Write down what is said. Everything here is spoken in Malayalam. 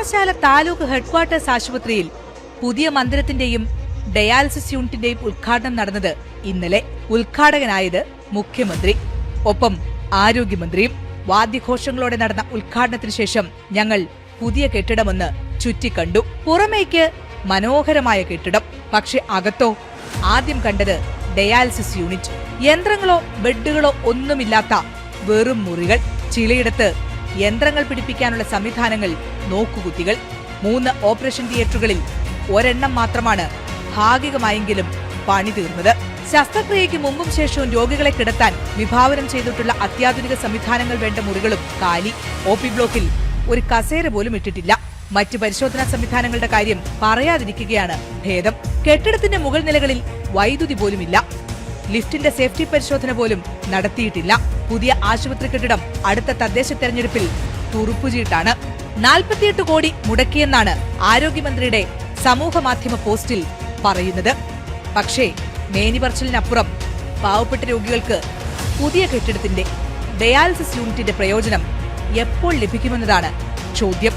ചേർത്തല താലൂക്ക് ഹെഡ്ക്വാർട്ടേഴ്സ് ആശുപത്രിയിൽ പുതിയ മന്ദിരത്തിന്റെയും ഡയാലിസിസ് യൂണിറ്റിന്റെയും ഉദ്ഘാടനം നടന്നത് ഇന്നലെ ഉദ്ഘാടകനായത് മുഖ്യമന്ത്രി. ഒപ്പം ആരോഗ്യമന്ത്രിയും വാദ്യഘോഷങ്ങളോടെ നടന്ന ഉദ്ഘാടനത്തിന് ശേഷം ഞങ്ങൾ പുതിയ കെട്ടിടമൊന്ന് ചുറ്റിക്കണ്ടു. പുറമേക്ക് മനോഹരമായ കെട്ടിടം. പക്ഷെ അകത്തോ ആദ്യം കണ്ടത് ഡയാലിസിസ് യൂണിറ്റ്. യന്ത്രങ്ങളോ ബെഡുകളോ ഒന്നുമില്ലാത്ത വെറും മുറികൾ. ചിലയിടത്ത് യന്ത്രങ്ങൾ പിടിപ്പിക്കാനുള്ള സംവിധാനങ്ങൾ നോക്കുകുത്തികൾ മൂന്ന് ഓപ്പറേഷൻ തിയേറ്ററുകളിൽ ഒരെണ്ണം മാത്രമാണ് ഭാഗികമായെങ്കിലും പണി തീർന്നത്. ശസ്ത്രക്രിയയ്ക്ക് മുമ്പും ശേഷവും രോഗികളെ കിടത്താൻ വിഭാവനം ചെയ്തിട്ടുള്ള അത്യാധുനിക സംവിധാനങ്ങൾ വേണ്ട മുറികളും കാലി. ഒ പി ബ്ലോക്കിൽ ഒരു കസേര പോലും ഇട്ടിട്ടില്ല. മറ്റ് പരിശോധനാ സംവിധാനങ്ങളുടെ കാര്യം പറയാതിരിക്കുകയാണ് ഭേദം. കെട്ടിടത്തിന്റെ മുകൾ നിലകളിൽ വൈദ്യുതി പോലുമില്ല. ലിഫ്റ്റിന്റെ സേഫ്റ്റി പരിശോധന പോലും നടത്തിയിട്ടില്ല. പുതിയ ആശുപത്രി കെട്ടിടം അടുത്ത തദ്ദേശ തെരഞ്ഞെടുപ്പിൽ തുറുപ്പുചീട്ടാണ്. നാൽപ്പത്തിയെട്ട് കോടി മുടക്കിയെന്നാണ് ആരോഗ്യമന്ത്രിയുടെ സമൂഹ മാധ്യമ പോസ്റ്റിൽ പറയുന്നത്. പക്ഷേ മേനിപറച്ചിലിനപ്പുറം പാവപ്പെട്ട രോഗികൾക്ക് പുതിയ കെട്ടിടത്തിന്റെ ഡയാലിസിസ് യൂണിറ്റിന്റെ പ്രയോജനം എപ്പോൾ ലഭിക്കുമെന്നതാണ് ചോദ്യം.